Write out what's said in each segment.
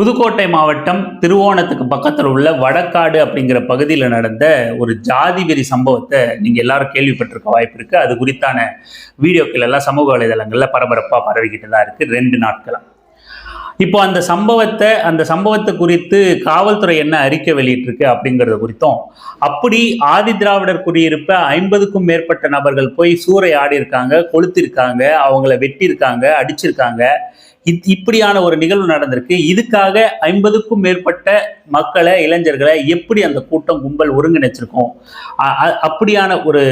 புதுக்கோட்டை மாவட்டம் திருவோணத்துக்கு பக்கத்தில் உள்ள வடக்காடு அப்படிங்கிற பகுதியில் நடந்த ஒரு ஜாதி வெறி சம்பவத்தை நீங்கள் எல்லாரும் கேள்விப்பட்டிருக்க வாய்ப்பு இருக்குது அது குறித்தான வீடியோக்கள் எல்லாம் சமூக வலைதளங்களில் பரபரப்பாக பரவிக்கிட்டு தான் இருக்குது ரெண்டு நாட்களாக இப்போ அந்த சம்பவத்தை அந்த சம்பவத்தை குறித்து காவல்துறை என்ன அறிக்கை வெளியிட்டிருக்கு அப்படிங்கிறது குறித்தும் அப்படி ஆதி திராவிடர் குடியிருப்ப ஐம்பதுக்கும் மேற்பட்ட நபர்கள் போய் சூறை இருக்காங்க கொளுத்திருக்காங்க அவங்கள வெட்டியிருக்காங்க அடிச்சிருக்காங்க. இப்படியான ஒரு நிகழ்வு நடந்திருக்கு. இதுக்காக ஐம்பதுக்கும் மேற்பட்ட மக்களை இளைஞர்களை எப்படி அந்த கூட்டம் கும்பல் ஒருங்கிணைச்சிருக்கோம்? அப்படியான ஒரு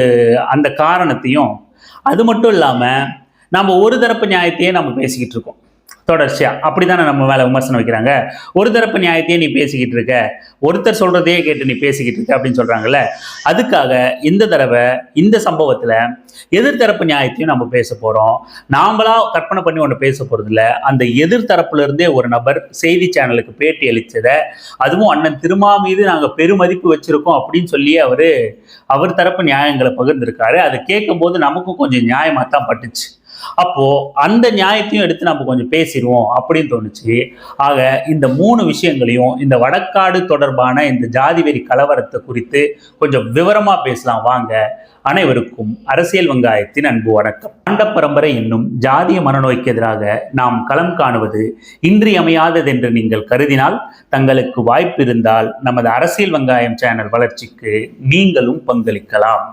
அந்த காரணத்தையும் அது மட்டும் இல்லாமல் நம்ம ஒரு தரப்பு நியாயத்தையே நம்ம பேசிக்கிட்டு இருக்கோம். தொடர்ச்சியா அப்படிதானே நம்ம மேலே விமர்சனம் வைக்கிறாங்க? ஒரு தரப்பு நியாயத்தையே நீ பேசிக்கிட்டு இருக்க ஒருத்தர் சொல்றதையே கேட்டு நீ பேசிக்கிட்டு இருக்க அப்படின்னு சொல்றாங்கல்ல? அதுக்காக இந்த தடவை இந்த சம்பவத்துல எதிர்த்தரப்பு நியாயத்தையும் நம்ம பேச போறோம். நாமளா கற்பனை பண்ணி ஒன்று பேச போறது அந்த எதிர்த்தரப்புல இருந்தே ஒரு நபர் செய்தி சேனலுக்கு பேட்டி அளித்ததை அதுவும் அண்ணன் திருமா மீது நாங்கள் பெருமதிப்பு வச்சிருக்கோம் அப்படின்னு சொல்லி அவரு அவர் தரப்பு நியாயங்களை பகிர்ந்திருக்காரு. அதை கேட்கும்போது நமக்கும் கொஞ்சம் நியாயமா தான் பட்டுச்சு. அப்போ அந்த நியாயத்தையும் எடுத்து நம்ம கொஞ்சம் பேசிடுவோம் அப்படின்னு தோணுச்சு. ஆக இந்த மூணு விஷயங்களையும் இந்த வடக்காடு தொடர்பான இந்த ஜாதி வெறி கலவரத்தை குறித்து கொஞ்சம் விவரமா பேசலாம் வாங்க. அனைவருக்கும் அரசியல் வெங்காயத்தின் அன்பு வணக்கம். ஆண்ட பரம்பரை என்னும் ஜாதிய மனநோய்க்கு எதிராக நாம் களம் காணுவது இன்றியமையாததென்று நீங்கள் கருதினால் தங்களுக்கு வாய்ப்பு இருந்தால் நமது அரசியல் வெங்காயம் சேனல் வளர்ச்சிக்கு நீங்களும் பங்களிக்கலாம்.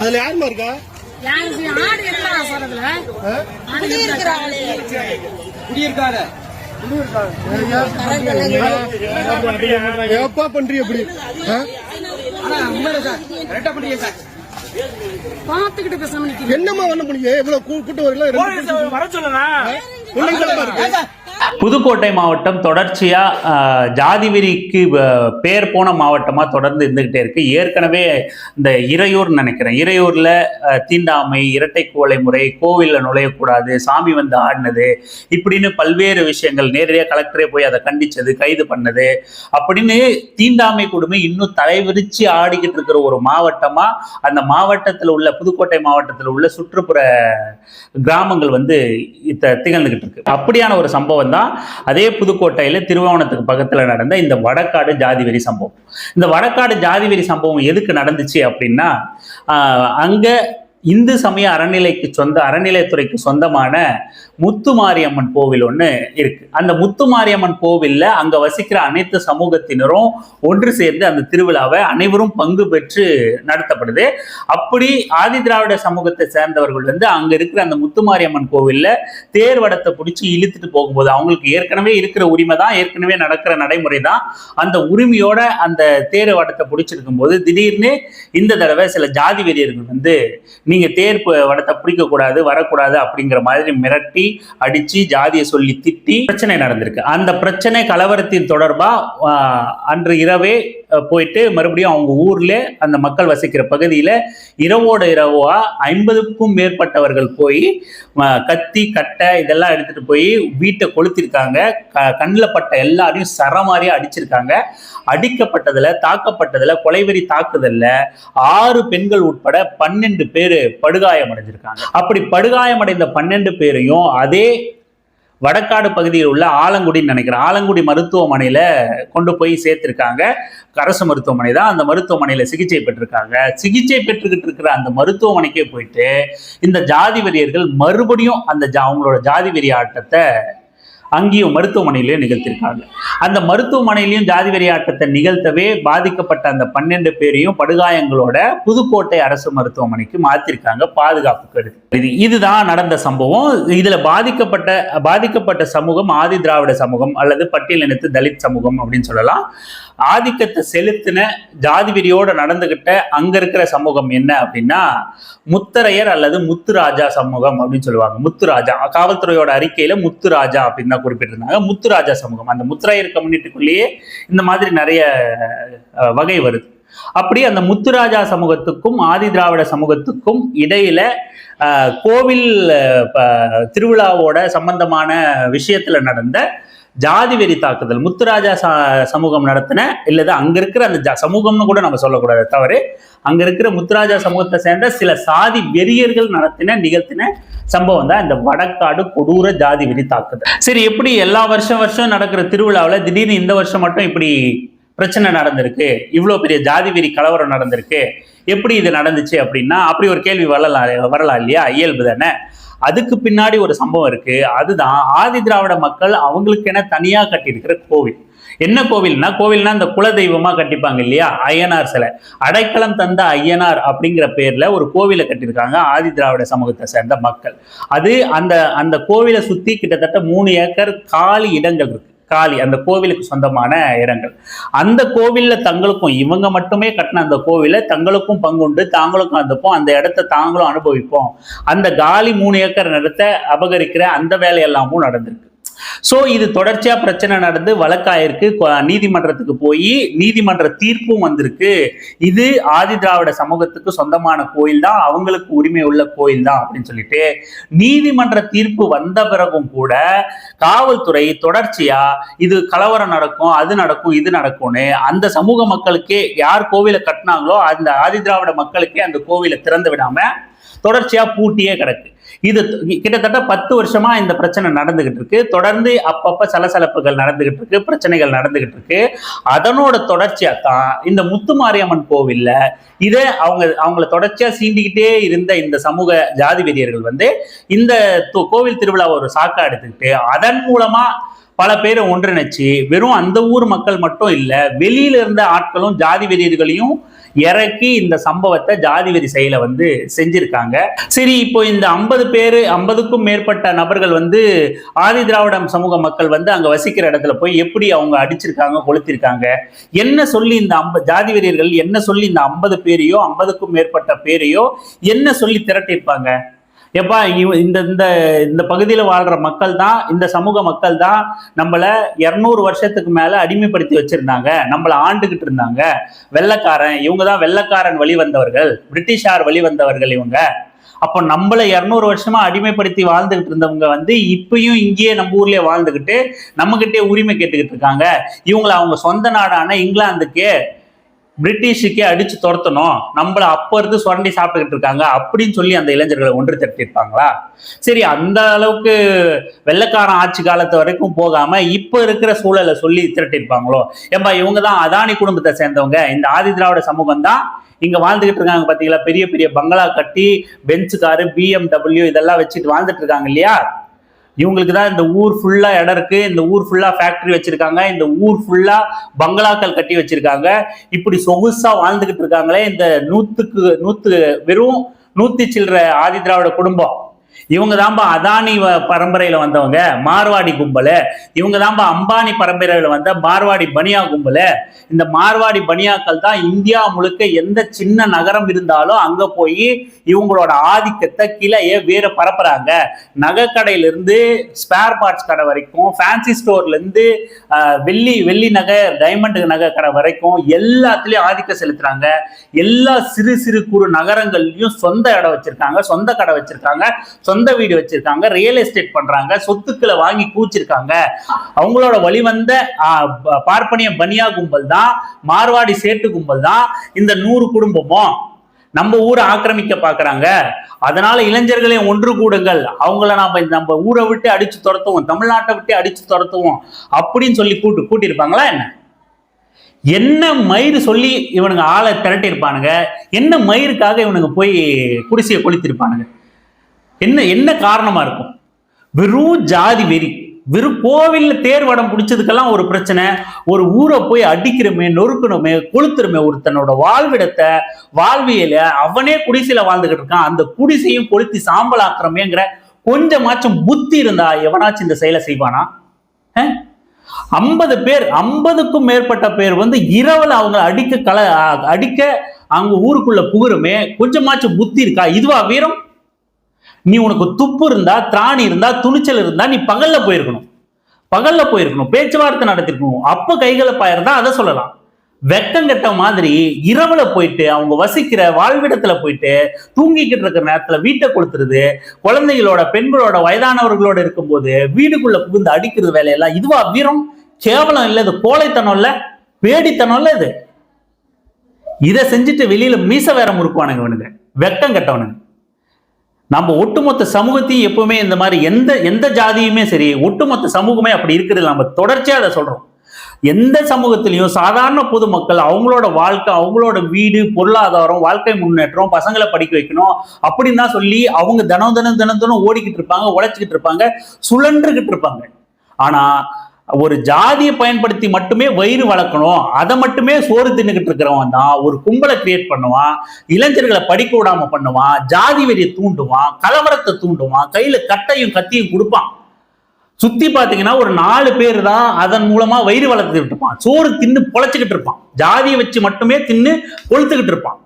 அதுல யாருமா இருக்கா? எப்பா பண்றீங்க சார் பார்த்துக்கிட்டு பேசாம என்னம்மா பண்ண முடியும்? இவ்வளவு கூ- கூட்டம் வரல ரெண்டு பேரும் வர இருக்கு புதுக்கோட்டை மாவட்டம் தொடர்ச்சியா ஆஹ், ஜாதி வெறிக்கு பேர் போன மாவட்டமா தொடர்ந்து இருந்துகிட்டே இருக்கு. ஏற்கனவே இந்த இறையூர் நினைக்கிறேன். இறையூர்ல தீண்டாமை இரட்டை கோலை முறை கோவில்ல நுழையக்கூடாது சாமி வந்து ஆடினது இப்படின்னு பல்வேறு விஷயங்கள் நேரடியாக கலெக்டரே போய் அதை கண்டிச்சது கைது பண்ணது. அப்படின்னு தீண்டாமை கொடுமை இன்னும் தலைவிரிச்சு ஆடிக்கிட்டு இருக்கிற ஒரு மாவட்டமா அந்த மாவட்டத்தில் உள்ள புதுக்கோட்டை மாவட்டத்தில் உள்ள சுற்றுப்புற கிராமங்கள் வந்து திகழ்ந்துகிட்டு இருக்கு. அப்படியான ஒரு சம்பவம் தான் அதே புதுக்கோட்டையில திருவோணத்துக்கு பக்கத்துல நடந்த இந்த வடக்காடு ஜாதி வெறி சம்பவம். இந்த வடக்காடு ஜாதி வெறி சம்பவம் எதுக்கு நடந்துச்சு அப்படின்னா அங்கே அங்க இந்து சமய அறநிலைக்கு சொந்த அறநிலையத்துறைக்கு சொந்தமான முத்துமாரியம்மன் கோவில் ஒன்று இருக்கு. அந்த முத்துமாரியம்மன் கோவில்ல அங்க வசிக்கிற அனைத்து சமூகத்தினரும் ஒன்று சேர்ந்து அந்த திருவிழாவை அனைவரும் பங்கு பெற்று நடத்தப்படுது. அப்படி ஆதி திராவிட சமூகத்தை சேர்ந்தவர்கள் வந்து அங்க இருக்கிற அந்த முத்துமாரியம்மன் கோவில்ல தேர் வடத்தை பிடிச்சி இழுத்துட்டு போகும்போது அவங்களுக்கு ஏற்கனவே இருக்கிற உரிமை தான் ஏற்கனவே நடக்கிற நடைமுறை தான் அந்த உரிமையோட அந்த தேர் வடத்தை பிடிச்சிருக்கும் போது திடீர்னு இந்த தடவை சில ஜாதி வெறியர்கள் வந்து நீங்க தேர் வடத்தை பிடிக்க கூடாது வரக்கூடாது அப்படிங்கிற மாதிரி மிரட்டி அடிச்சு ஜாதியை சொல்லி திட்டி பிரச்சனை நடந்திருக்கு. அந்த பிரச்சனை கலவரத்தின் தொடர்பா அன்று இரவே போயிட்டு மறுபடியும் அவங்க ஊர்ல அந்த மக்கள் வசிக்கிற பகுதியில இரவோட இரவா ஐம்பதுக்கும் மேற்பட்டவர்கள் போய் கத்தி கட்டை இதெல்லாம் எடுத்துட்டு போய் வீட்டை கொளுத்திருக்காங்க. க- கண்ணில் பட்ட எல்லாரையும் சரமாரியா அடிச்சிருக்காங்க. அடிக்கப்பட்டதுல தாக்கப்பட்டதுல கொலைவெறி தாக்குதல்ல ஆறு பெண்கள் உட்பட பன்னெண்டு பேர் படுகாயம் அடைஞ்சிருக்காங்க அப்படி படுகாயம் அடைந்த பன்னெண்டு பேரையும் அதே வடக்காடு பகுதியில் உள்ள ஆலங்குடின்னு நினைக்கிறேன். ஆலங்குடி மருத்துவமனையில கொண்டு போய் சேர்த்துருக்காங்க. அரசு மருத்துவமனை தான். அந்த மருத்துவமனையில் சிகிச்சை பெற்றிருக்காங்க. சிகிச்சை பெற்றுக்கிட்டு இருக்கிற அந்த மருத்துவமனைக்கே போயிட்டு இந்த ஜாதி வெறியர்கள் மறுபடியும் அந்த ஜா- அவங்களோட ஜாதி வெறி ஆட்டத்தை அங்கேயும் மருத்துவமனையிலேயே நிகழ்த்திருக்காங்க. அந்த மருத்துவமனையிலையும் ஜாதி வெறியாட்டத்தை நிகழ்த்தவே பாதிக்கப்பட்ட அந்த பன்னெண்டு பேரையும் படுகாயங்களோட புதுக்கோட்டை அரசு மருத்துவமனைக்கு மாத்திருக்காங்க பாதுகாப்பு கருது. இது இதுதான் நடந்த சம்பவம். இதுல பாதிக்கப்பட்ட பாதிக்கப்பட்ட சமூகம் ஆதி திராவிட சமூகம் அல்லது பட்டியலினத்து தலித் சமூகம் அப்படின்னு சொல்லலாம். ஆதிக்கத்தை செலுத்தின ஜாதி வெறியோட நடந்துகிட்ட அங்க இருக்கிற சமூகம் என்ன அப்படின்னா முத்தரையர் அல்லது முத்துராஜா சமூகம் அப்படின்னு சொல்லுவாங்க. முத்துராஜா காவல்துறையோட அறிக்கையில முத்துராஜா அப்படின்னு குறிப்பிட்டிருந்தாங்க. முத்துராஜா சமூகம். அந்த முத்துராயர் கம்யூனிட்டிக்குள்ளேயே இந்த மாதிரி நிறைய வகை வருது. அப்படி அந்த முத்துராஜா சமூகத்துக்கும் ஆதி திராவிட சமூகத்துக்கும் இடையில கோவில் திருவிழாவோட சம்பந்தமான விஷயத்துல நடந்த ஜாதி வெறி தாக்குதல் முத்துராஜா சமூகம் நடத்தின இல்லது அங்க இருக்கிற அந்த ஜ- சமூகம்னு கூட நம்ம சொல்லக்கூடாது தவறு. அங்க இருக்கிற முத்துராஜா சமூகத்தை சேர்ந்த சில சாதி வெறியர்கள் நடத்தின நிகழ்த்தின சம்பவம் தான் இந்த வடக்காடு கொடூர ஜாதி வெறி தாக்குதல். சரி எப்படி எல்லா வருஷம் வருஷம் நடக்கிற திருவிழாவில் திடீர்னு இந்த வருஷம் மட்டும் இப்படி பிரச்சனை நடந்திருக்கு? இவ்வளோ பெரிய ஜாதி வெறி கலவரம் நடந்திருக்கு. எப்படி இது நடந்துச்சு அப்படின்னா அப்படி ஒரு கேள்வி வரலாம் வரலாம் இல்லையா? இயல்பு தானே. அதுக்கு பின்னாடி ஒரு சம்பவம் இருக்கு. அதுதான் ஆதி திராவிட மக்கள் அவங்களுக்கென தனியா கட்டியிருக்கிற கோவில். என்ன கோவில்னா கோவில்னா இந்த குலதெய்வமா கட்டிப்பாங்க இல்லையா? ஐயனார் சிலை. அடைக்கலம் தந்த ஐயனார் அப்படிங்கிற பேர்ல ஒரு கோவிலை கட்டியிருக்காங்க ஆதி திராவிட சமூகத்தை சேர்ந்த மக்கள். அது அந்த அந்த கோவிலை சுத்தி கிட்டத்தட்ட மூணு ஏக்கர் காலி இடங்கள் இருக்கு. காலி அந்த கோவிலுக்கு சொந்தமான இடங்கள். அந்த கோவில்ல தங்களுக்கும் இவங்க மட்டுமே கட்டின அந்த கோவிலை தங்களுக்கும் பங்குண்டு தாங்களும் கலந்துப்போம். அந்த இடத்த தாங்களும் அனுபவிப்போம். அந்த காலி மூணு ஏக்கர் நிலத்தை அபகரிக்கிற அந்த வேலையெல்லாமும் நடந்திருக்கு. ஸோ இது தொடர்ச்சியா பிரச்சனை நடந்து வழக்காயிருக்கு. நீதிமன்றத்துக்கு போய் நீதிமன்ற தீர்ப்பும் வந்திருக்கு. இது ஆதி திராவிட சமூகத்துக்கு சொந்தமான கோயில் தான். அவங்களுக்கு உரிமை உள்ள கோயில் தான் அப்படின்னு சொல்லிட்டு நீதிமன்ற தீர்ப்பு வந்த பிறகும் கூட காவல்துறை தொடர்ச்சியா இது கலவரம் நடக்கும் அது நடக்கும் இது நடக்கும்னு அந்த சமூக மக்களுக்கே யார் கோவிலை கட்டினாங்களோ அந்த ஆதி திராவிட மக்களுக்கே அந்த கோவிலை திறந்து விடாம தொடர்ச்சியாக பூட்டியே கிடக்கு. இது கிட்டத்தட்ட பத்து வருஷமா இந்த பிரச்சனை நடந்துகிட்டு இருக்கு. தொடர்ந்து அப்பப்ப சலசலப்புகள் நடந்துகிட்டு இருக்கு பிரச்சனைகள் நடந்துகிட்டு இருக்கு. அதனோட தொடர்ச்சியா தான் இந்த முத்துமாரியம்மன் கோவில்ல இதை அவங்க அவங்கள தொடர்ச்சியா சீண்டிக்கிட்டே இருந்த இந்த சமூக ஜாதி வெறியர்கள் வந்து இந்த கோவில் திருவிழாவை ஒரு சாக்கா எடுத்துக்கிட்டு அதன் மூலமா பல பேரை ஒன்றிணைச்சு வெறும் அந்த ஊர் மக்கள் மட்டும் இல்லை வெளியில இருந்த ஆட்களும் ஜாதி வெறியர்களையும் இறக்கி இந்த சம்பவத்தை ஜாதி வெறி செயல வந்து செஞ்சிருக்காங்க. சரி இப்போ இந்த ஐம்பது பேர் ஐம்பதுக்கும் மேற்பட்ட நபர்கள் வந்து ஆதி திராவிடம் சமூக மக்கள் வந்து அங்க வசிக்கிற இடத்துல போய் எப்படி அவங்க அடிச்சிருக்காங்க கொளுத்திருக்காங்க? என்ன சொல்லி இந்த ஐம்ப ஜாதி வெறியர்கள் என்ன சொல்லி இந்த ஐம்பது பேரையோ ஐம்பதுக்கும் மேற்பட்ட பேரையோ என்ன சொல்லி திரட்டியிருப்பாங்க? எப்பா இவ- இந்த இந்த இந்த பகுதியில் வாழ்கிற மக்கள் தான் இந்த சமூக மக்கள் தான் நம்மளை இரநூறு வருஷத்துக்கு மேலே அடிமைப்படுத்தி வச்சுருந்தாங்க. நம்மளை ஆண்டுகிட்டு இருந்தாங்க. வெள்ளைக்காரன் இவங்க தான் வெள்ளைக்காரன் வழி வந்தவர்கள். பிரிட்டிஷார் வழி வந்தவர்கள் இவங்க. அப்போ நம்மள இரநூறு வருஷமா அடிமைப்படுத்தி வாழ்ந்துகிட்டு இருந்தவங்க வந்து இப்பயும் இங்கேயே நம்ம ஊர்லயே வாழ்ந்துகிட்டு நம்மகிட்டே உரிமை கேட்டுக்கிட்டு இருக்காங்க. இவங்களை அவங்க சொந்த நாடான இங்கிலாந்துக்கு பிரிட்டிஷுக்கே அடிச்சு துரத்தணும். நம்மளை அப்போ இருந்து சுரண்டி சாப்பிட்டுக்கிட்டு இருக்காங்க. அப்படின்னு சொல்லி அந்த இளைஞர்களை ஒன்று திரட்டியிருப்பாங்களா? சரி அந்த அளவுக்கு வெள்ளைக்காரன் ஆட்சி காலத்து வரைக்கும் போகாம இப்ப இருக்கிற சூழலை சொல்லி திரட்டியிருப்பாங்களோ? ஏம்பா இவங்க தான் அதானி குடும்பத்தை சேர்ந்தவங்க. இந்த ஆதி திராவிட சமூகம் தான் இங்க வாழ்ந்துகிட்டு இருக்காங்க பாத்தீங்களா? பெரிய பெரிய பங்களா கட்டி பெஞ்சு காரு பிஎம்டபிள்யூ இதெல்லாம் வச்சுட்டு வாழ்ந்துட்டு இருக்காங்க இல்லையா? இவங்களுக்கு தான் இந்த ஊர் ஃபுல்லா இடம் இருக்கு. இந்த ஊர் ஃபுல்லா ஃபேக்டரி வச்சிருக்காங்க. இந்த ஊர் ஃபுல்லா பங்களாக்கள் கட்டி வச்சிருக்காங்க. இப்படி சொகுசா வாழ்ந்துகிட்டு இருக்காங்களே இந்த நூத்துக்கு நூத்து வெறும் நூத்தி சில்லற ஆதி திராவிட குடும்பம். இவங்க தான்பா அதானி வ- பரம்பரையில வந்தவங்க மார்வாடி கும்பல். இவங்க தான்பா அம்பானி பரம்பரையில வந்த மார்வாடி பனியா கும்பல். இந்த மார்வாடி பனியாக்கள் தான் இந்தியா முழுக்க எந்த சின்ன நகரம் இருந்தாலும் அங்க போய் இவங்களோட ஆதிக்கத்தை கிளைய வேற பரப்புறாங்க. நகை இருந்து ஸ்பேர் பார்ட்ஸ் கடை வரைக்கும் ஃபேன்சி ஸ்டோர்ல இருந்து வெள்ளி வெள்ளி நகை டைமண்ட் நகை கடை வரைக்கும் எல்லாத்துலயும் ஆதிக்கம் செலுத்துறாங்க. எல்லா சிறு சிறு குறு நகரங்கள்லயும் சொந்த இடம் வச்சிருக்காங்க. சொந்த கடை வச்சிருக்காங்க. சொந்த வீடு வச்சிருக்காங்க. ரியல் எஸ்டேட் பண்றாங்க. சொத்துக்களை வாங்கி கூச்சிருக்காங்க. அவங்களோட வழிவந்த ப- பார்ப்பனிய பனியா கும்பல் தான். மார்வாடி சேட்டு கும்பல் தான். இந்த நூறு குடும்பமும் நம்ம ஊரை ஆக்கிரமிக்க பாக்குறாங்க அதனால இளைஞர்களையும் ஒன்று கூடுங்கள். அவங்கள நாம இந்த நம்ம ஊரை விட்டு அடிச்சு துரத்துவோம். தமிழ்நாட்டை விட்டு அடிச்சு துரத்துவோம். அப்படின்னு சொல்லி கூட்டு கூட்டியிருப்பாங்களா என்ன? என்ன மயிறு சொல்லி இவனுங்க ஆளை திரட்டியிருப்பானுங்க? என்ன மயிருக்காக இவனுங்க போய் குடிசையை கொளுத்திருப்பானுங்க என்ன என்ன காரணமா இருக்கும்? வெறும் ஜாதி வெறி. வெறும் கோவிலில் தேர்வடம் பிடிச்சதுக்கெல்லாம் ஒரு பிரச்சனை. ஒரு ஊரை போய் அடிக்கிறமே நொறுக்கணுமே கொளுத்துறமே ஒருத்தனோட வாழ்விடத்தை வாழ்வியல அவனே குடிசையில வாழ்ந்துகிட்டு இருக்கான். அந்த குடிசையும் கொளுத்தி சாம்பலாக்குறமேங்கிற கொஞ்சமாச்சும் புத்தி இருந்தா எவனாச்சும் இந்த செயலை செய்வானா? ஐம்பது பேர் ஐம்பதுக்கும் மேற்பட்ட பேர் வந்து இரவில் அவங்க அடிக்க கல அடிக்க அவங்க ஊருக்குள்ள புகுருமே கொஞ்சமாச்சும் புத்தி இருக்கா? இதுவா வீரம்? நீ உனக்கு துப்பு இருந்தா திராணி இருந்தா துணிச்சல் இருந்தா நீ பகல்ல போயிருக்கணும். பகல்ல போயிருக்கணும். பேச்சுவார்த்தை நடத்திருக்கணும். அப்ப கைகளை பாயிருந்தா அதை சொல்லலாம். வெக்கங்கெட்ட மாதிரி இரவுல போயிட்டு அவங்க வசிக்கிற வாழ்விடத்துல போயிட்டு தூங்கிக்கிட்டு இருக்கிற நேரத்துல வீட்டை கொடுத்துருது குழந்தைகளோட பெண்களோட வயதானவர்களோட இருக்கும்போது வீடுக்குள்ள புகுந்து அடிக்கிறது வேலையெல்லாம் இதுவா வீரம்? கேவலம் இல்லை இது கோழைத்தனம் இல்ல பேடித்தனம் இல்ல இது? இதை செஞ்சுட்டு வெளியில மீச வேற முறுக்குவானுங்க இவனுங்க. கெட்டவனுங்க கட்டவனுங்க. நம்ம ஒட்டுமொத்த சமூகத்தையும் எப்பவுமே இந்த மாதிரி எந்த எந்த ஜாதியுமே சரி ஒட்டுமொத்த சமூகமே அப்படி இருக்கிறது நம்ம தொடர்ச்சியா அதை சொல்றோம். எந்த சமூகத்திலையும் சாதாரண பொதுமக்கள் அவங்களோட வாழ்க்கை அவங்களோட வீடு பொருளாதாரம் வாழ்க்கை முன்னேற்றம் பசங்களை படிக்க வைக்கணும் அப்படின்னு தான் சொல்லி அவங்க தினம் தினம் தினம் தினம் ஓடிக்கிட்டு இருப்பாங்க உழைச்சிக்கிட்டு இருப்பாங்க சுழன்றுகிட்டு இருப்பாங்க. ஆனா ஒரு ஜாதியை பயன்படுத்தி மட்டுமே வயிறு வளர்க்கணும். அதை மட்டுமே சோறு தின்னுக்கிட்டு இருக்கிறவன் தான். ஒரு கும்பலை கிரியேட் பண்ணுவான். இளைஞர்களை படிக்க விடாம பண்ணுவான். ஜாதி வெறியை தூண்டுவான். கலவரத்தை தூண்டுவான். கையில கட்டையும் கத்தியும் கொடுப்பான். சுத்தி பாத்தீங்கன்னா ஒரு நாலு பேர் தான் அதன் மூலமா வயிறு வளர்த்துக்கிட்டு இருப்பான். சோறு தின்னு பொழைச்சிக்கிட்டு இருப்பான். ஜாதியை வச்சு மட்டுமே தின்னு கொளுத்துக்கிட்டு இருப்பான்.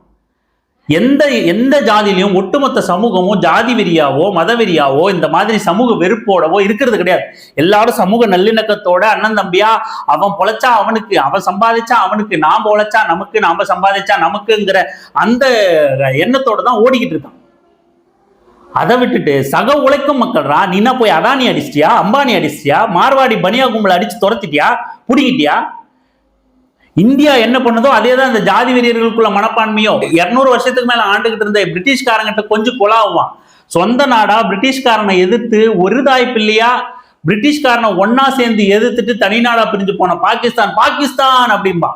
எந்த எந்த ஜாதியிலையும் ஒட்டுமொத்த சமூகமோ ஜாதி வெறியாவோ மதவெறியாவோ இந்த மாதிரி சமூக வெறுப்போடவோ இருக்கிறது கிடையாது. எல்லாரும் சமூக நல்லிணக்கத்தோட அண்ணன் தம்பியா அவன் பொழைச்சா அவனுக்கு அவன் சம்பாதிச்சா அவனுக்கு நாம் பொழைச்சா நமக்கு நாம சம்பாதிச்சா நமக்குங்கிற அந்த எண்ணத்தோட தான் ஓடிக்கிட்டு இருக்கான். அதை விட்டுட்டு சக உழைக்கும் மக்கள்ரா நீ என்ன போய் அதானி அடிச்சிட்டியா அம்பானி அடிச்சிட்டியா மார்வாடி பனியா கும்பல் அடிச்சு துரத்திட்டியா பிடிக்கிட்டியா இந்தியா என்ன பண்ணுதோ அதே தான் இந்த ஜாதி வெறியர்களுக்குள்ள மனப்பான்மையோ இருநூறு வருஷத்துக்கு மேல ஆண்டுகிட்டு இருந்த பிரிட்டிஷ்காரங்கிட்ட கொஞ்சம் கொலாவுவான் சொந்த நாடா பிரிட்டிஷ்காரனை எதிர்த்து ஒரு தாய் பிள்ளையா பிரிட்டிஷ்காரனை ஒன்னா சேர்ந்து எதிர்த்துட்டு தனிநாடா பிரிஞ்சு போன பாகிஸ்தான் பாகிஸ்தான் அப்படிம்பா.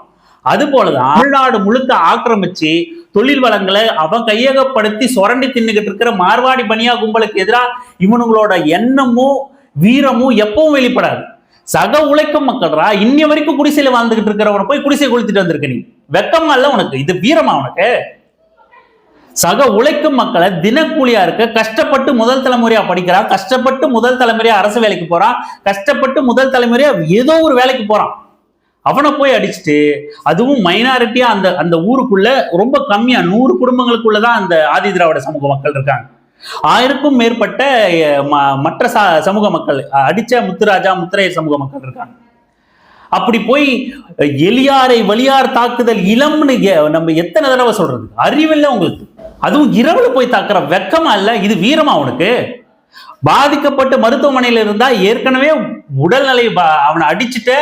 அது போலதான் தமிழ்நாடு முழுக்க ஆக்கிரமிச்சு தொழில் வளங்களை அவன் கையகப்படுத்தி சுரண்டி தின்னுகிட்டு இருக்கிற மார்வாடி பனியா கும்பலுக்கு எதிராக இவனுங்களோட எண்ணமும் வீரமும் எப்பவும் வெளிப்படாது. சக உழைக்கும் மக்கள்ரா இன்னி வரைக்கும் குடிசையில வாழ்ந்துகிட்டு இருக்கிறவனை போய் குடிசை கொளுத்திட்டு வந்திருக்க நீ. வெக்கமா இல்ல உனக்கு இது வீரமா உனக்கு? சக உழைக்கும் மக்களை தினக்கூலியா இருக்க கஷ்டப்பட்டு முதல் தலைமுறையா படிக்கிறான் கஷ்டப்பட்டு முதல் தலைமுறையா அரசு வேலைக்கு போறான் கஷ்டப்பட்டு முதல் தலைமுறையா ஏதோ ஒரு வேலைக்கு போறான். அவனை போய் அடிச்சுட்டு அதுவும் மைனாரிட்டியா அந்த அந்த ஊருக்குள்ள ரொம்ப கம்மியா நூறு குடும்பங்களுக்குள்ளதான் அந்த ஆதி திராவிட சமூக மக்கள் இருக்காங்க. ஆயிரக்கும் மேற்பட்ட மற்ற ச- சமூக மக்கள் அடிச்ச முத்துராஜா முத்துரையர் சமூக மக்கள் இருக்காங்க. அப்படி போய் எளியாரை வலியார் தாக்குதல் இளம்னு எ- நம்ம எத்தனை தடவை சொல்றது? அறிவில்லை உங்களுக்கு. அதுவும் இரவுல போய் தாக்குற வெக்கமா இல்ல இது வீரமா உனக்கு? பாதிக்கப்பட்டு மருத்துவமனையில இருந்தா ஏற்கனவே உடல்நிலை அவனை அடிச்சுட்ட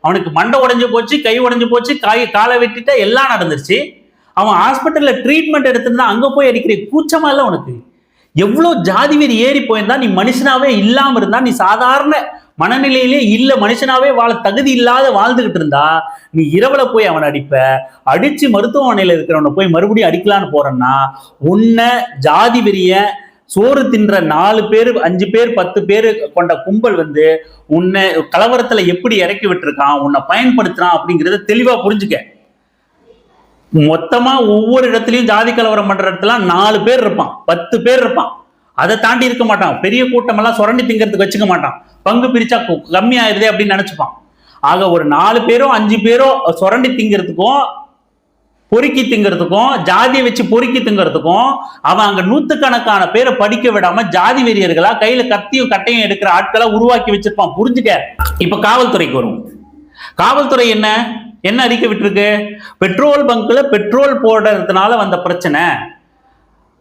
அவனுக்கு மண்டை உடஞ்சு போச்சு கை உடஞ்சு போச்சு காய் காலை வெட்டிட்ட எல்லாம் நடந்துருச்சு. அவன் ஹாஸ்பிட்டல்ல ட்ரீட்மெண்ட் எடுத்திருந்தா அங்க போய் அடிக்கிற கூச்சமா இல்ல உனக்கு? எவ்வளோ ஜாதி வெறி ஏறி போயிருந்தா நீ மனுஷனாவே இல்லாம இருந்தா நீ சாதாரண மனநிலையிலே இல்ல மனுஷனாவே வாழ தகுதி இல்லாத வாழ்ந்துகிட்டு இருந்தா நீ இரவுல போய் அவனை அடிப்ப அடிச்சு மருத்துவமனையில இருக்கிறவனை போய் மறுபடியும் அடிக்கலான்னு போறேன்னா உன்னை ஜாதி வெறிய சோறு தின்ற நாலு பேர் அஞ்சு பேர் பத்து பேர் கொண்ட கும்பல் வந்து உன்னை கலவரத்துல எப்படி இறக்கி விட்டுருக்கான் உன்னை பயன்படுத்துறான் அப்படிங்கிறத தெளிவா புரிஞ்சுக்க. மொத்தமா ஒவ்வொரு இடத்துலயும் ஜாதி கலவரம் பண்ற இடத்துல நாலு பேர் இருப்பான். பத்து பேர் இருப்பான். அதை தாண்டி இருக்க மாட்டான். பெரிய கூட்டம் எல்லாம் சுரண்டி திங்கிறதுக்கு வச்சுக்க மாட்டான். பங்கு பிரிச்சா கு- கம்மியாயிருதே அப்படின்னு நினைச்சுப்பான். ஆக ஒரு நாலு பேரோ அஞ்சு பேரோ சுரண்டி திங்கிறதுக்கும் பொறுக்கி திங்கிறதுக்கும் ஜாதியை வச்சு பொறுக்கி திங்கிறதுக்கும் அவன் அங்க நூத்துக்கணக்கான பேரை படிக்க விடாம ஜாதி வெறியர்களா கையில கத்தியும் கட்டையும் எடுக்கிற ஆட்களை உருவாக்கி வச்சிருப்பான். புரிஞ்சுக்க? இப்ப காவல்துறைக்கு வரும். காவல்துறை என்ன? என்ன அறிக்கை விட்டுருக்கு? பெட்ரோல் பங்க்ல பெட்ரோல் போடுறதுனால வந்த பிரச்சனை.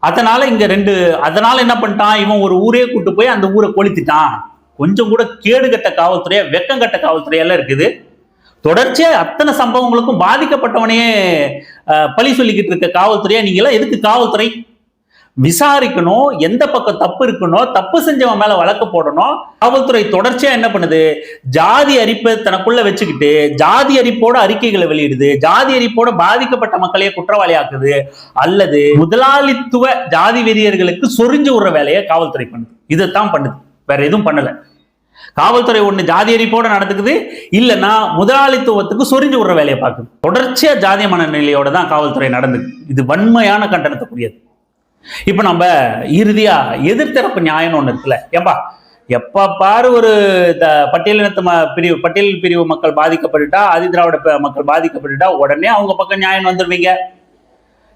அதனால இங்க ரெண்டு அதனால என்ன பண்ணிட்டான்? இவன் ஒரு ஊரே கூட்டு போய் அந்த ஊரை கொளுத்திட்டான். கொஞ்சம் கூட கேடு கட்ட காவல்துறையா வெக்கம் கட்ட காவல்துறையெல்லாம் இருக்குது. தொடர்ச்சியா அத்தனை சம்பவங்களுக்கும் பாதிக்கப்பட்டவனையே பழி சொல்லிக்கிட்டு இருக்க காவல்துறையா நீங்க எல்லாம் எதுக்கு காவல்துறை விசாரிக்கணும் எந்த பக்கம் தப்பு இருக்கணும் தப்பு செஞ்சவன் மேல வழக்கு போடணும். காவல்துறை தொடர்ச்சியா என்ன பண்ணுது? ஜாதி அரிப்பை தனக்குள்ள வச்சுக்கிட்டு ஜாதி அரிப்போட அறிக்கைகளை வெளியிடுது ஜாதி அரிப்போட பாதிக்கப்பட்ட மக்களையே குற்றவாளி ஆக்குது அல்லது முதலாளித்துவ ஜாதி வெறியர்களுக்கு சொரிஞ்சு விடுற வேலையை காவல்துறை பண்ணுது. இதைத்தான் பண்ணுது. வேற எதுவும் பண்ணல. காவல்துறை ஒண்ணு ஜாதி அரிப்போட நடந்துக்குது இல்லைன்னா முதலாளித்துவத்துக்கு சொரிஞ்சு விடுற வேலையை பார்க்குது. தொடர்ச்சியா ஜாதிய மனநிலையோட தான் காவல்துறை நடந்துக்கு இது வன்மையான கண்டனத்துக்குரியது. இப்போ நம்ம இறுதியாக எதிர்த்தரப்பு நியாயம்னு ஒன்று இருக்குல்ல. ஏம்பா எப்போ பாரு ஒரு த- பட்டியலினத்து ம- பிரிவு பட்டியல் பிரிவு மக்கள் பாதிக்கப்பட்டுட்டா ஆதிதிராவிட மக்கள் பாதிக்கப்பட்டுட்டா உடனே அவங்க பக்கம் நியாயம் வந்துடுவீங்க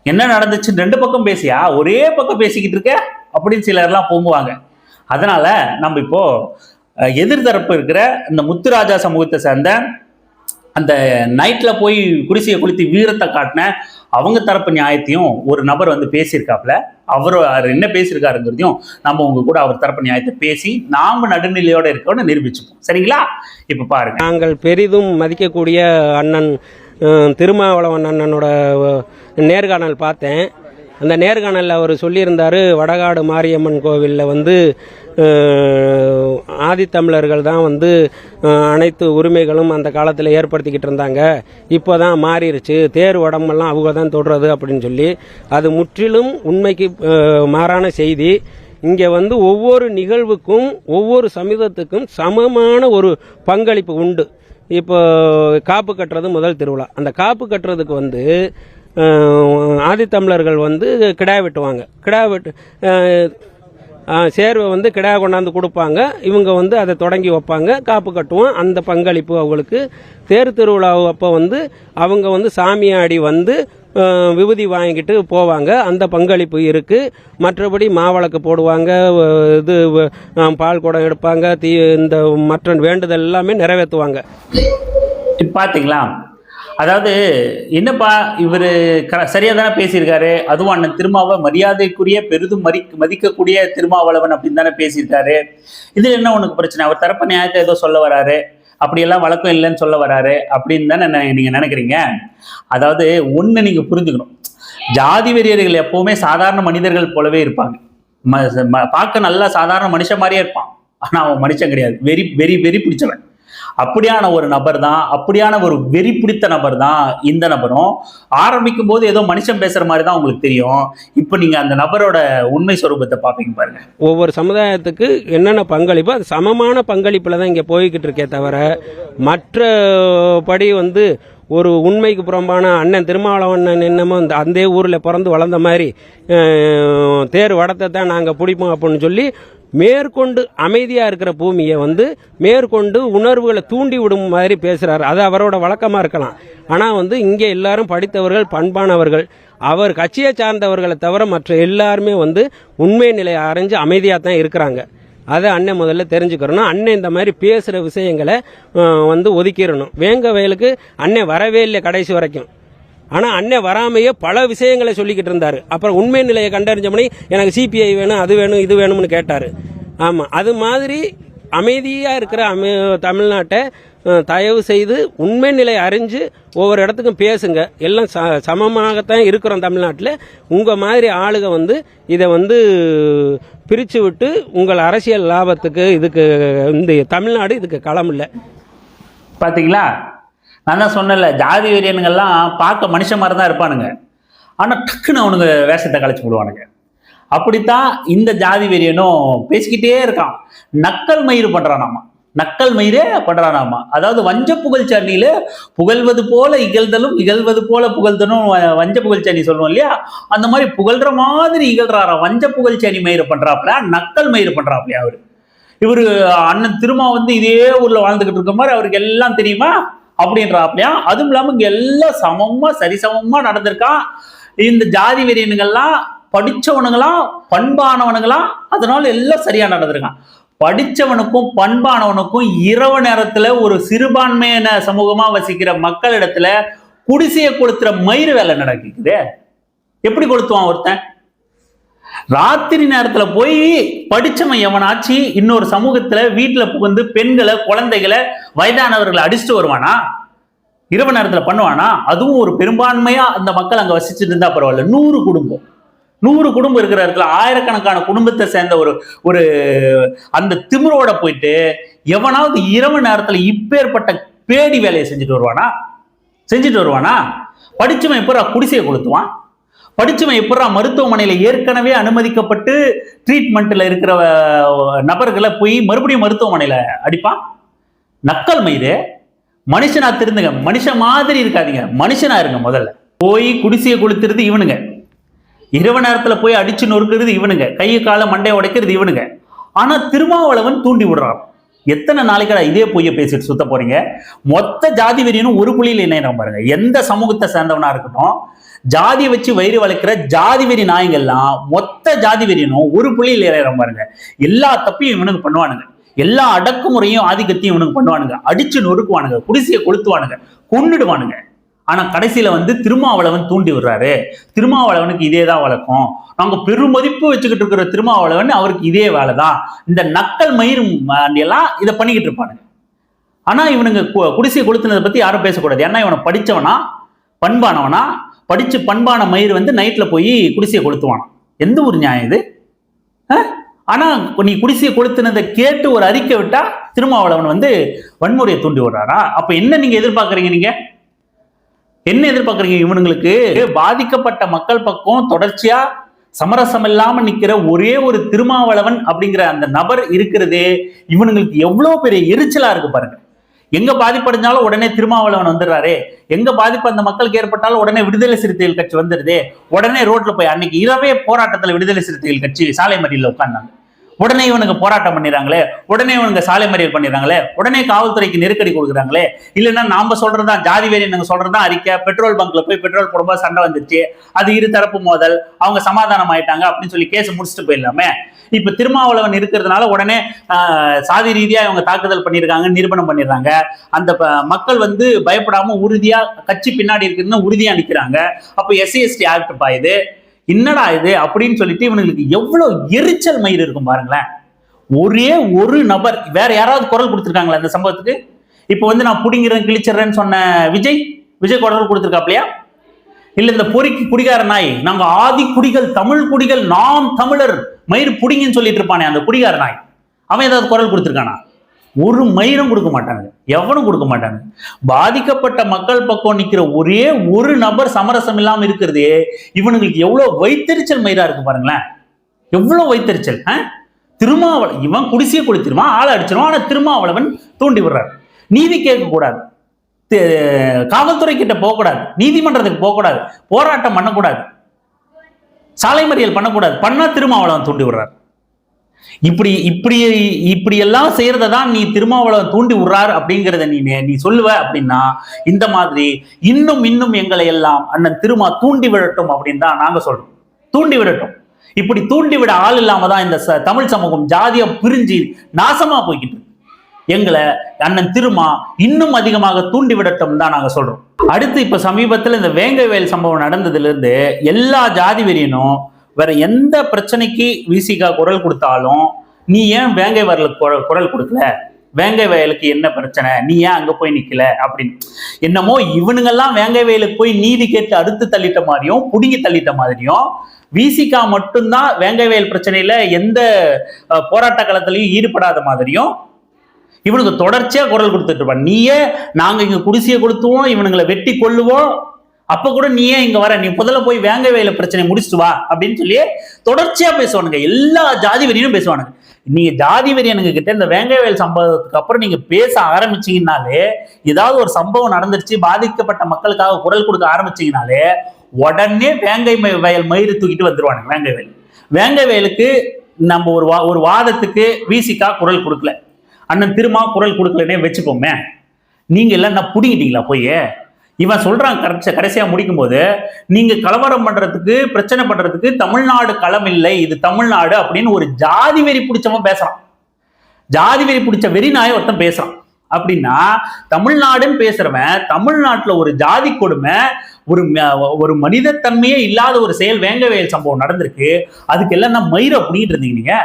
என்ன நடந்துச்சு ரெண்டு பக்கம் பேசியா? ஒரே பக்கம் பேசிக்கிட்டு இருக்க? அப்படின்னு சிலர்லாம் பொங்குவாங்க. அதனால நம்ம இப்போ எதிர்தரப்பு இருக்கிற இந்த முத்துராஜா சமூகத்தை சேர்ந்த அந்த நைட்டில் போய் குடிசையை குளித்து வீரத்தை காட்டின அவங்க தரப்பு நியாயத்தையும் ஒரு நபர் வந்து பேசியிருக்காப்புல. அவர் அவர் என்ன பேசியிருக்காருங்கிறதையும் நம்ம உங்க கூட அவர் தரப்பு நியாயத்தை பேசி நாம நடுநிலையோட இருக்கோம்னு நிரூபிச்சுப்போம். சரிங்களா? இப்போ பாருங்க. நாங்கள் பெரிதும் மதிக்கக்கூடிய அண்ணன் திருமாவளவன் அண்ணனோட நேர்காணல் பார்த்தேன். அந்த நேர்காணலில் அவர் சொல்லியிருந்தார் வடகாடு மாரியம்மன் கோவிலில் வந்து ஆதித்தமிழர்கள் தான் வந்து அனைத்து உரிமைகளும் அந்த காலத்தில் ஏற்படுத்திக்கிட்டு இருந்தாங்க. இப்போ தான் மாறிடுச்சு தேர் உடம்பெல்லாம் அவங்க தான் தொடுறது அப்படின்னு சொல்லி அது முற்றிலும் உண்மைக்கு மாறான செய்தி. இங்கே வந்து ஒவ்வொரு நிகழ்வுக்கும் ஒவ்வொரு சமூகத்துக்கும் சமமான ஒரு பங்களிப்பு உண்டு. இப்போ காப்பு கட்டுறது முதல் திருவிழா. அந்த காப்பு கட்டுறதுக்கு வந்து ஆதித்தமிழர்கள் வந்து கிடா வெட்டுவாங்க. கிடா வெட்டு சேர்வை வந்து கிடா கொண்டாந்து கொடுப்பாங்க. இவங்க வந்து அதை தொடங்கி வைப்பாங்க. காப்பு கட்டுவோம். அந்த பங்களிப்பு அவங்களுக்கு. தேர் திருவிழா அப்போ வந்து அவங்க வந்து சாமியாடி வந்து விபூதி வாங்கிட்டு போவாங்க. அந்த பங்களிப்பு இருக்குது மற்றபடி மாவிளக்கு போடுவாங்க. இது பால் குடம் எடுப்பாங்க. தீ இந்த மற்ற வேண்டுதல் எல்லாமே நிறைவேற்றுவாங்க. பார்த்தீங்களா அதாவது என்னப்பா இவர் சரியா தானே பேசியிருக்காரு? அதுவும் அண்ணன் திருமாவை மரியாதைக்குரிய பெரிதும் மதி மதிக்கக்கூடிய திருமாவளவன் அப்படின்னு தானே பேசியிருக்காரு. இதில் என்ன உனக்கு பிரச்சனை? அவர் தரப்பு நியாயத்தை ஏதோ சொல்ல வராரு. அப்படியெல்லாம் வழக்கம் இல்லைன்னு சொல்ல வராரு. அப்படின்னு தானே நெ- நீங்க நினைக்கிறீங்க? அதாவது ஒண்ணு நீங்க புரிஞ்சுக்கணும். ஜாதி வெறியர்கள் எப்பவுமே சாதாரண மனிதர்கள் போலவே இருப்பாங்க. ம- பார்க்க நல்லா சாதாரண மனுஷன் மாதிரியே இருப்பான். ஆனால் அவன் மனுஷன் கிடையாது. வெறி வெறி வெறி பிடிச்சவன். அப்படியான ஒரு நபர் தான் அப்படியான ஒரு வெறி பிடித்த நபர் தான் இந்த நபரும். ஆரம்பிக்கும் போது ஏதோ மனுஷன் பேசுற மாதிரி தான் உங்களுக்கு தெரியும். இப்போ நீங்க அந்த நபரோட உண்மை சொரூபத்தை பார்ப்பீங்க பாருங்க. ஒவ்வொரு சமுதாயத்துக்கு என்னென்ன பங்களிப்போ அது சமமான பங்களிப்பில் தான் இங்கே போய்கிட்டு இருக்கே தவிர மற்றபடி வந்து ஒரு உண்மைக்கு புறம்பான அண்ணன் திருமாவளவன் என்னமோ இந்த அந்த ஊரில் பிறந்து வளர்ந்த மாதிரி தேர் வடத்தை தான் நாங்கள் பிடிப்போம் அப்படின்னு சொல்லி மேற்கொண்டு அமைதியாக இருக்கிற பூமியை வந்து மேற்கொண்டு உணர்வுகளை தூண்டி விடும் மாதிரி பேசுகிறாரு அது அவரோட வழக்கமாக இருக்கலாம். ஆனால் வந்து இங்கே எல்லாரும் படித்தவர்கள் பண்பானவர்கள் அவர் கட்சியை சார்ந்தவர்களை தவிர மற்ற எல்லாருமே வந்து உண்மை நிலையை அறிஞ்சு அமைதியாக தான் இருக்கிறாங்க. அதை அண்ணன் முதல்ல தெரிஞ்சுக்கிறணும் அண்ணன் இந்த மாதிரி பேசுகிற விஷயங்களை வந்து ஒதுக்கிடணும். வேங்க வயலுக்கு அண்ணன் வரவே இல்லை கடைசி வரைக்கும். ஆனால் அண்ணன் வராமையே பல விஷயங்களை சொல்லிக்கிட்டு இருந்தார். அப்புறம் உண்மை நிலையை கண்டறிஞ்சபடி எனக்கு சிபிஐ வேணும் அது வேணும் இது வேணும்னு கேட்டார். ஆமாம் அது மாதிரி அமைதியாக இருக்கிற அமை தமிழ்நாட்டை தயவு செய்து உண்மை நிலை அறிஞ்சு ஒவ்வொரு இடத்துக்கும் பேசுங்க. எல்லாம் ச சமமாகத்தான் இருக்கிறோம் தமிழ்நாட்டில். உங்கள் மாதிரி ஆளுக வந்து இதை வந்து பிரித்து விட்டு உங்கள் அரசியல் லாபத்துக்கு இதுக்கு இந்த தமிழ்நாடு இதுக்கு களம் இல்லை. நான் தான் சொன்னேன்ல ஜாதி வெறியனுங்கள்லாம் பார்க்க மனுஷன் மாதிரி தான் இருப்பானுங்க. ஆனால் டக்குன்னு அவனுங்க வேஷத்தை கழிச்சு விடுவானுங்க அப்படித்தான் இந்த ஜாதி வெறியனும் பேசிக்கிட்டே இருக்கான். நக்கல் மயிறு பண்ணுறானாமா நக்கல் மயிரே பண்றானாமா? அதாவது வஞ்ச புகழ்ச்சண்ணியில புகழ்வது போல இகழ்தலும் இகழ்வது போல புகழ்தலும் வ- வஞ்ச புகழ்ச்சணி சொல்லுவோம் இல்லையா? அந்த மாதிரி புகழ்ற மாதிரி இகழ்றாரா வஞ்ச புகழ்ச்சணி மயிறு பண்றாப்ல நக்கல் மயிறு பண்றாப்லையா அவரு? இவர் அண்ணன் திருமா வந்து இதே ஊர்ல வாழ்ந்துகிட்டு இருக்க மாதிரி அவருக்கு எல்லாம் தெரியுமா? அப்படின்றாப்லையா? அதுவும் இல்லாமல் இங்கே எல்லாம் சமமாக சரிசமமாக நடந்திருக்கான் இந்த ஜாதி வெறியனுங்கள்லாம் படித்தவனுங்களாம் பண்பானவனுங்களாம் அதனால எல்லாம் சரியாக நடந்திருக்கான் படித்தவனுக்கும் பண்பானவனுக்கும் இரவு நேரத்தில் ஒரு சிறுபான்மையின சமூகமாக வசிக்கிற மக்களிடத்துல குடிசையை கொளுத்துற மயிறு வேலை நடக்குது. எப்படி கொளுத்துவான் ஒருத்தன்? ராத்திரி நேரத்துல போய் படிச்சவன் எவனாச்சு இன்னொரு சமூகத்துல வீட்டுல புகுந்து பெண்களை குழந்தைகளை வயதானவர்களை அடிச்சுட்டு வருவானா? இரவு நேரத்துல பண்ணுவானா? அதுவும் ஒரு பெரும்பான்மையா அந்த மக்கள் அங்க வசிச்சுட்டு இருந்தா பரவாயில்ல. நூறு குடும்பம். நூறு குடும்பம் இருக்கிற இடத்துல ஆயிரக்கணக்கான குடும்பத்தை சேர்ந்த ஒரு ஒரு அந்த திமிரோட போயிட்டு எவனாவது இரவு நேரத்துல இப்பேற்பட்ட பேடி வேலையை செஞ்சுட்டு வருவானா? செஞ்சுட்டு வருவானா? படிச்சவன் எப்படா குடிசையை கொளுத்துவான்? படிச்சவன் எப்படா மருத்துவமனையில் ஏற்கனவே அனுமதிக்கப்பட்டு ட்ரீட்மெண்ட்டில் இருக்கிற நபர்களை போய் மறுபடியும் மருத்துவமனையில் அடிப்பான் நக்கல் மயிறு மனுஷனா திருந்துங்க. மனுஷன் மாதிரி இருக்காதீங்க. மனுஷனா இருங்க முதல்ல. போய் குடிசையை கொளுத்துறது இவனுங்க. இரவு நேரத்தில் போய் அடிச்சு நொறுக்கிறது இவனுங்க. கையை காலை மண்டையை உடைக்கிறது இவனுங்க. ஆனால் திருமாவளவன் தூண்டி விடுறான். எத்தனை நாளைக்கு இதே பொய்ய பேசிட்டு சுத்த போறீங்க? மொத்த ஜாதி வெறியனும் ஒரு புள்ளியில் இணையம் பாருங்க. எந்த சமூகத்தை சேர்ந்தவனா இருக்கட்டும் ஜாதியை வச்சு வயிறு வளர்க்கிற ஜாதி வெறி நாய்ங்கெல்லாம் மொத்த ஜாதி வெறியனும் ஒரு புள்ளியில் இணையம் பாருங்க. எல்லா தப்பையும் இவனுக்கு பண்ணுவானுங்க. எல்லா அடக்குமுறையும் ஆதிக்கத்தையும் இவனுக்கு பண்ணுவானுங்க. அடிச்சு நொறுக்குவானுங்க குடிசையை கொளுத்துவானுங்க கொன்னுடுவானுங்க. ஆனால் கடைசியில் வந்து திருமாவளவன் தூண்டி விடுறாரு. திருமாவளவனுக்கு இதே தான் வழக்கம். நாங்கள் பெருமதிப்பு வச்சுக்கிட்டு இருக்கிற திருமாவளவன் அவருக்கு இதே வேலை தான் இந்த நக்கல் மயிரும் எல்லாம் இதை பண்ணிக்கிட்டு இருப்பானுங்க. ஆனால் இவனுங்க கு- குடிசையை கொளுத்துனதை பற்றி யாரும் பேசக்கூடாது. ஏன்னா இவனை படிச்சவனா பண்பானவனா படித்து பண்பான மயிர் வந்து நைட்டில் போய் குடிசையை கொளுத்துவானா எந்த ஒரு நியாயம் இது? ஆனால் நீ குடிசையை கொளுத்துனதை கேட்டு ஒரு அறிக்கை விட்டால் திருமாவளவன் வந்து வன்முறையை தூண்டி விடுறாரா? அப்போ என்ன நீங்கள் எதிர்பார்க்குறீங்க நீங்கள் என்ன எதிர்பார்க்குறீங்க இவனுங்களுக்கு? பாதிக்கப்பட்ட மக்கள் பக்கம் தொடர்ச்சியா சமரசம் இல்லாம நிக்கிற ஒரே ஒரு திருமாவளவன் அப்படிங்கிற அந்த நபர் இருக்கிறதே இவனுங்களுக்கு எவ்வளவு பெரிய எரிச்சலா இருக்கு பாருங்க. எங்க பாதிப்படைஞ்சாலும் உடனே திருமாவளவன் வந்துடுறாரு. எங்க பாதிப்பு அந்த மக்களுக்கு ஏற்பட்டாலும் உடனே விடுதலை சிறுத்தைகள் கட்சி வந்துடுது. உடனே ரோட்ல போய் அன்னைக்கு இரவே போராட்டத்துல விடுதலை சிறுத்தைகள் கட்சி சாலை மறியல்ல உட்கார்ந்தாங்க. உடனே இவனுங்க போராட்டம் பண்ணிடுறாங்களே உடனே இவனுங்க சாலை மறியல் பண்ணிடுறாங்களே உடனே காவல்துறைக்கு நெருக்கடி கொடுக்குறாங்களே இல்லைன்னா நாம சொல்றதுதான் ஜாதி வேரி நாங்க சொல்றதுதான் அறிக்கை பெட்ரோல் பங்க்ல போய் பெட்ரோல் போடும்போது சண்டை வந்துருச்சு அது இரு தரப்பு மோதல் அவங்க சமாதானம் ஆயிட்டாங்க அப்படின்னு சொல்லி கேஸ் முடிச்சுட்டு போயிடலாமே. இப்ப திருமாவளவன் இருக்கிறதுனால உடனே சாதி ரீதியா இவங்க தாக்குதல் பண்ணியிருக்காங்க நிரூபணம் பண்ணிடுறாங்க. அந்த ப- மக்கள் வந்து பயப்படாம உறுதியா கட்சி பின்னாடி இருக்குதுன்னு உறுதியா நிக்கிறாங்க. அப்ப எஸ்சி எஸ்டி ஆக்ட் பாயுது. என்னடா இது அப்படின்னு சொல்லிட்டு இவனுங்களுக்கு எவ்வளவு எரிச்சல் மயிர் இருக்கும் பாருங்களேன். ஒரே ஒரு நபர் வேற யாராவது குரல் கொடுத்துருக்காங்களா இந்த சம்பவத்துக்கு? இப்போ வந்து நான் புடிங்கிறேன் கிழிச்சிடுறேன்னு சொன்ன விஜய் விஜய் குரல் கொடுத்துருக்காப்லையா? இல்ல இந்த பொறிக்கு குடிகார நாய் நாங்க ஆதி குடிகள் தமிழ் குடிகள் நாம் தமிழர் மயிர் புடிங்கன்னு சொல்லிட்டு இருப்பானே அந்த குடிகார நாய். அவன் ஏதாவது குரல் கொடுத்துருக்கானா? ஒரு மயிரும் கொடுக்க மாட்டாங்க எவனும் கொடுக்க மாட்டாங்க. பாதிக்கப்பட்ட மக்கள் பக்கம் நிற்கிற ஒரே ஒரு நபர் சமரசம் இல்லாம இருக்கிறதே இவனுங்களுக்கு எவ்வளவு வைத்தறிச்சல் மயிரா இருக்கு பாருங்களேன். எவ்வளவு வைத்தறிச்சல் ஆ? திருமாவளவன் இவன் குடிசையை குளித்திருவான் ஆளை அடிச்சிருவான் ஆனா திருமாவளவன் தூண்டி விடுறார் நீதி கேட்க கூடாது காவல்துறை கிட்ட போகக்கூடாது. நீதிமன்றத்துக்கு போகக்கூடாது. போராட்டம் பண்ணக்கூடாது. சாலை மறியல் பண்ணக்கூடாது. பண்ணா திருமாவளவன் தூண்டி விடுறார் இப்படி இப்படி இப்படி எல்லாம் செய்யறத தான் நீ திருமாவளவன் தூண்டி விடுறார் அப்படிங்கிறத நீ நீ சொல்லுவ அப்படின்னா இந்த மாதிரி இன்னும் இன்னும் எங்களை எல்லாம் அண்ணன் திருமா தூண்டி விடட்டும் அப்படின்னு தான் நாங்க சொல்றோம். தூண்டி விடட்டும். இப்படி தூண்டி விட ஆள் இல்லாம தான் இந்த ச- தமிழ் சமூகம் ஜாதியம் பிரிஞ்சு நாசமா போய்கிட்டு எங்களை அண்ணன் திருமா இன்னும் அதிகமாக தூண்டி விடட்டும் தான் நாங்க சொல்றோம். அடுத்து இப்ப சமீபத்துல இந்த வேங்கவேல் சம்பவம் நடந்ததுல இருந்து எல்லா ஜாதி வெறியனும் வேற எந்த பிரச்சனைக்கு விசிகா குரல் கொடுத்தாலும் நீ ஏன் வேங்கை வரலுக்கு குரல் குரல் கொடுக்கல? வேங்கை வயலுக்கு என்ன பிரச்சனை? நீ ஏன் அங்க போய் நிக்கல? அப்படின்னு. என்னமோ இவனுங்கெல்லாம் வேங்கை வயலுக்கு போய் நீதி கேட்டு அறுத்து தள்ளிட்ட மாதிரியும் புடுங்கி தள்ளிட்ட மாதிரியும் விசிகா மட்டும்தான் வேங்கை வயல் பிரச்சனையில எந்த போராட்ட களத்திலையும் ஈடுபடாத மாதிரியும் இவனுக்கு தொடர்ச்சியா குரல் கொடுத்துட்டு இருப்பான். நீயே நாங்க இங்க குடிசையை கொடுத்துவோம் இவனுங்களை வெட்டி கொள்ளுவோம் அப்ப கூட நீ ஏன் இங்க வர? நீ முதல்ல போய் வேங்க வேலை பிரச்சனை முடிச்சுட்டு வா அப்படின்னு சொல்லி தொடர்ச்சியா பேசுவானுங்க. எல்லா ஜாதி வெறியும் பேசுவானுங்க. நீங்க ஜாதி வெறியனுங்க கிட்ட இந்த வேங்கவேல் சம்பவத்துக்கு அப்புறம் நீங்க பேச ஆரம்பிச்சீங்கனாலே ஏதாவது ஒரு சம்பவம் நடந்துருச்சு பாதிக்கப்பட்ட மக்களுக்காக குரல் கொடுக்க ஆரம்பிச்சீங்கனாலே உடனே வேங்கை வயல் மயிறு தூக்கிட்டு வந்துருவானுங்க வேங்கை வயல் வேங்கை வயலுக்கு நம்ம ஒரு வா ஒரு வாதத்துக்கு விசிகா குரல் கொடுக்கல. அண்ணன் திருமா குரல் கொடுக்கலன்னே வச்சுப்போமே நீங்க எல்லாம் என்ன புடிங்கிட்டீங்களா போய்? இவன் சொல்றான் கரெக்ட் கடைசியா முடிக்கும் போது நீங்க கலவரம் பண்றதுக்கு பிரச்சனை பண்றதுக்கு தமிழ்நாடு களம் இல்லை இது தமிழ்நாடு அப்படின்னு ஒரு ஜாதி வெறி பிடிச்சவன் பேசுறான். ஜாதி வெறி பிடிச்ச வெறி நாய ஒருத்தன் பேசுறான். அப்படின்னா தமிழ்நாடுன்னு பேசுறவன் தமிழ்நாட்டுல ஒரு ஜாதி கொடுமை ஒரு ஒரு மனிதத்தன்மையே இல்லாத ஒரு செயல் வேங்கவேல் சம்பவம் நடந்திருக்கு. அதுக்கு எல்லாம் நான் மயிரை அப்படின்ட்டு இருந்தீங்க நீங்க?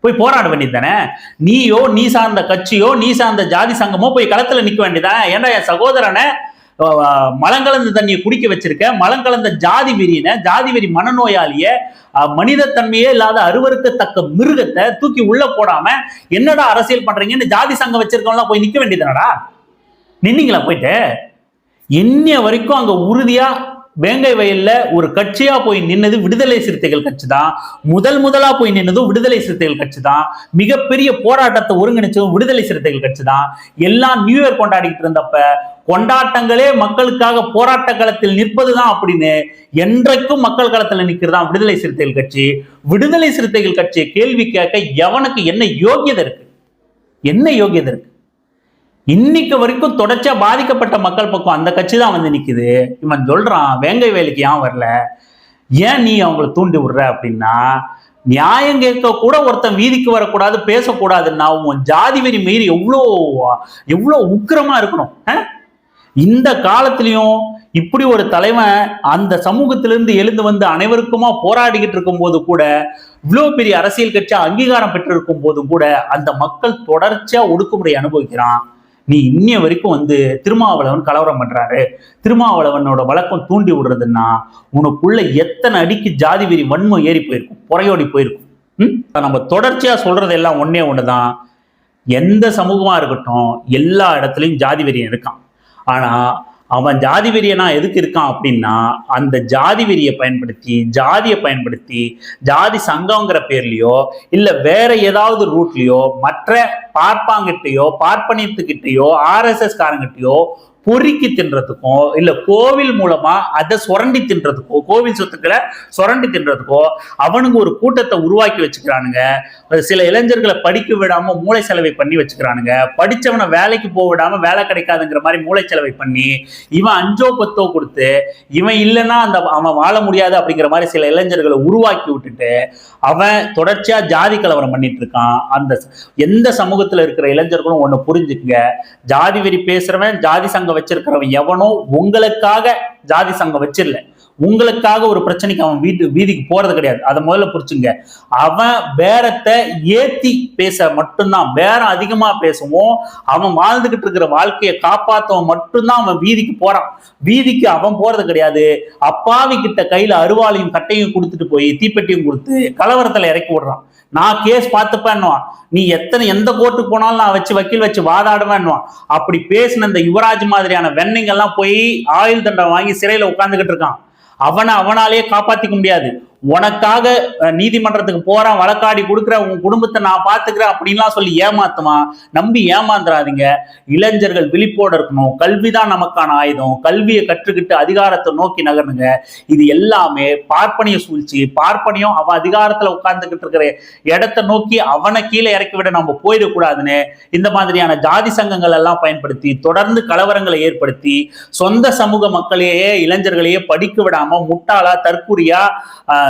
போய் போராட வேண்டியது தானே? நீயோ நீ சார்ந்த கட்சியோ நீ சார்ந்த ஜாதி சங்கமோ போய் களத்துல நிக்க வேண்டியதான் ஏன்னா என் சகோதரனை மலங்கலந்த தண்ணியை குடிக்க வச்சிருக்க மலங்கலந்த ஜாதி வெறியனை ஜாதி வெறி மனநோயாளிய மனித மனிதத்தன்மையே இல்லாத அருவருக்கத்தக்க மிருகத்தை தூக்கி உள்ள போடாம என்னடா அரசியல் பண்றீங்கன்னு ஜாதி சங்கம் வச்சிருக்கவங்களாம் போய் நிக்க வேண்டியதுனடா நின்னீங்களா போயிட்டு? இன்னைய வரைக்கும் அங்க உறுதியா வேங்கை வயல்ல ஒரு கட்சியா போய் நின்னது விடுதலை சிறுத்தைகள் கட்சி தான் முதல் முதலா போய் நின்னதும் விடுதலை சிறுத்தைகள் கட்சி தான் மிகப்பெரிய போராட்டத்தை ஒருங்கிணைச்சதும் விடுதலை சிறுத்தைகள் கட்சி தான் எல்லாம் நியூ இயர் கொண்டாடிக்கிட்டு இருந்தப்ப கொண்டாட்டங்களே மக்களுக்காக போராட்ட களத்தில் நிற்பதுதான் அப்படின்னு என்றைக்கும் மக்கள் களத்தில் நிற்கிறதா விடுதலை சிறுத்தைகள் கட்சி. விடுதலை சிறுத்தைகள் கட்சியை கேள்வி கேட்க எவனுக்கு என்ன யோகியதை இருக்கு? என்ன யோகியதை இருக்கு? இன்னைக்கு வரைக்கும் தொடர்ச்சியா பாதிக்கப்பட்ட மக்கள் பக்கம் அந்த கட்சி தான் வந்து நிக்குது. இவன் சொல்றான் வேங்கை வேலைக்கு ஏன் வரல? ஏன் நீ அவங்கள தூண்டி விடுற அப்படின்னா நியாயம் கேட்க கூட ஒருத்தன் வீதிக்கு வரக்கூடாது பேசக்கூடாதுன்னா உன் ஜாதி வெறி மீறி எவ்வளோ எவ்வளோ உக்கிரமா இருக்கணும். இந்த காலத்திலையும் இப்படி ஒரு தலைவன் அந்த சமூகத்திலிருந்து எழுந்து வந்து அனைவருக்குமா போராடிக்கிட்டு இருக்கும்போது கூட இவ்வளோ பெரிய அரசியல் கட்சி அங்கீகாரம் பெற்றிருக்கும் போதும் கூட அந்த மக்கள் தொடர்ச்சியா ஒடுக்குமுறை அனுபவிக்கிறான். நீ இன்னைய வரைக்கும் வந்து திருமாவளவன் கலவரம் பண்றாரு. திருமாவளவனோட வழக்கம் தூண்டி விடுறதுன்னா உனக்குள்ள எத்தனை அடிக்கு ஜாதி வெறி வன்மம் ஏறி போயிருக்கும் புறையோடி போயிருக்கும். நம்ம தொடர்ச்சியா சொல்றது எல்லாம் ஒன்னே ஒண்ணுதான். எந்த சமூகமா இருக்கட்டும் எல்லா இடத்துலையும் ஜாதி வெறியும் இருக்கான். ஆனா அவன் ஜாதி வெறியனா எதுக்கு இருக்கான் அப்படின்னா அந்த ஜாதி வெறியை பயன்படுத்தி ஜாதியை பயன்படுத்தி ஜாதி சங்கங்கிற பேர்லையோ இல்ல வேற ஏதாவது ரூட்லயோ மற்ற பார்ப்பாங்கிட்டயோ பார்ப்பனியத்துக்கிட்டயோ ஆர்எஸ்எஸ் காரங்கிட்டயோ பொறுக்கி தின்றதுக்கும் இல்ல கோவில் மூலமா அதை சுரண்டி தின்றதுக்கோ கோவில் சொத்துக்களை சுரண்டி தின்றதுக்கோ அவனுங்க ஒரு கூட்டத்தை உருவாக்கி வச்சுக்கிறானுங்க. சில இளைஞர்களை படிக்க விடாம மூளை செலவை பண்ணி வச்சுக்கிறானுங்க. படிச்சவனை வேலைக்கு போக விடாம வேலை கிடைக்காதுங்கிற மாதிரி மூளை செலவை பண்ணி இவன் அஞ்சோ பத்தோ கொடுத்து இவன் இல்லைன்னா அந்த அவன் வாழ முடியாது அப்படிங்கிற மாதிரி சில இளைஞர்களை உருவாக்கி விட்டுட்டு அவன் தொடர்ச்சியா ஜாதி கலவரம் பண்ணிட்டு இருக்கான். அந்த எந்த சமூகத்துல இருக்கிற இளைஞர்களும் ஒண்ணு புரிஞ்சுக்குங்க. ஜாதி வெறி பேசுறவன் ஜாதி சங்கம் வச்சிருக்கிறவன் எவனோ உங்களுக்காக ஜாதி சங்கம் வச்சிடல. உங்களுக்காக ஒரு பிரச்சனைக்கு அவன் வீட்டு வீதிக்கு போறது கிடையாது. அதை முதல்ல புரிச்சுங்க அவன் பேரத்தை ஏத்தி பேச மட்டும்தான் பேரம் அதிகமா பேசுவோம். அவன் வாழ்ந்துகிட்டு இருக்கிற வாழ்க்கையை காப்பாத்தவன் மட்டும்தான் அவன் வீதிக்கு போறான். வீதிக்கு அவன் போறது கிடையாது. அப்பாவி கிட்ட கையில அருவாளையும் கட்டையும் கொடுத்துட்டு போய் தீப்பெட்டியும் கொடுத்து கலவரத்துல இறக்கி விடுறான். நான் கேஸ் பார்த்துப்பேன்னுவான். நீ எத்தனை எந்த கோர்ட்டுக்கு போனாலும் நான் வச்சு வக்கீல் வச்சு வாதாடுவேன்னுவான். அப்படி பேசின இந்த யுவராஜ் மாதிரியான வெண்ணிங்கெல்லாம் போய் ஆயுள் தண்டனை வாங்கி சிறையில உட்காந்துக்கிட்டு இருக்கான். அவனை அவனாலேயே காப்பாற்றிக்க முடியாது. உனக்காக நீதிமன்றத்துக்கு போறான் வழக்காடி கொடுக்குற உன் குடும்பத்தை நான் பாத்துக்கிறேன் அப்படின்லாம் சொல்லி ஏமாத்துவான் நம்பி ஏமாந்துறாதீங்க. இளைஞர்கள் விழிப்போட இருக்கணும். கல்விதான் நமக்கான ஆயுதம். கல்வியை கற்றுக்கிட்டு அதிகாரத்தை நோக்கி நகருங்க இது எல்லாமே பார்ப்பனிய சூழ்ச்சி. பார்ப்பனியம் அவன் அதிகாரத்துல உட்கார்ந்துகிட்டு இருக்கிற இடத்தை நோக்கி அவனை கீழே இறக்கி விட நம்ம போயிடக்கூடாதுன்னு இந்த மாதிரியான ஜாதி சங்கங்கள் எல்லாம் பயன்படுத்தி தொடர்ந்து கலவரங்களை ஏற்படுத்தி சொந்த சமூக மக்களையே இளைஞர்களையே படிக்க விடாம முட்டாளா தற்குறியா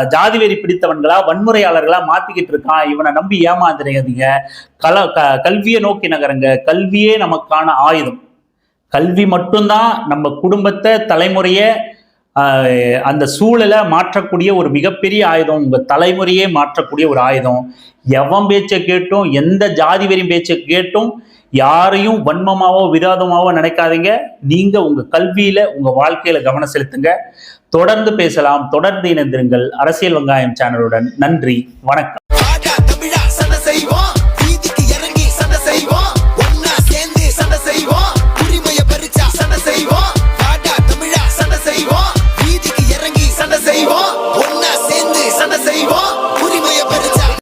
ஜாதி வெறி பிடித்தவன்களா வன்முறையாளர்களா மாத்திக்கிட்டு இருக்கான். இவனை நம்பி ஏமாந்துறாதீங்க கல க கல்வியை நோக்கி நகருங்க. கல்வியே நமக்கான ஆயுதம். கல்வி மட்டும்தான் நம்ம குடும்பத்தை தலைமுறையை ஆஹ், அந்த சூழலை மாற்றக்கூடிய ஒரு மிகப்பெரிய ஆயுதம். உங்க தலைமுறையே மாற்றக்கூடிய ஒரு ஆயுதம். எவன் பேச்சை கேட்டும் எந்த ஜாதி வெறி பேச்சை கேட்டும் யாரையும் வன்மமாவோ விரோதமாவோ நினைக்காதீங்க. நீங்க உங்க கல்வியில உங்க வாழ்க்கையில கவனம் செலுத்துங்க. தொடர்ந்து பேசலாம் தொடர்ந்து இணைந்திருங்கள். அரசியல் வெங்காயம் சேனலுடன் நன்றி வணக்கம்.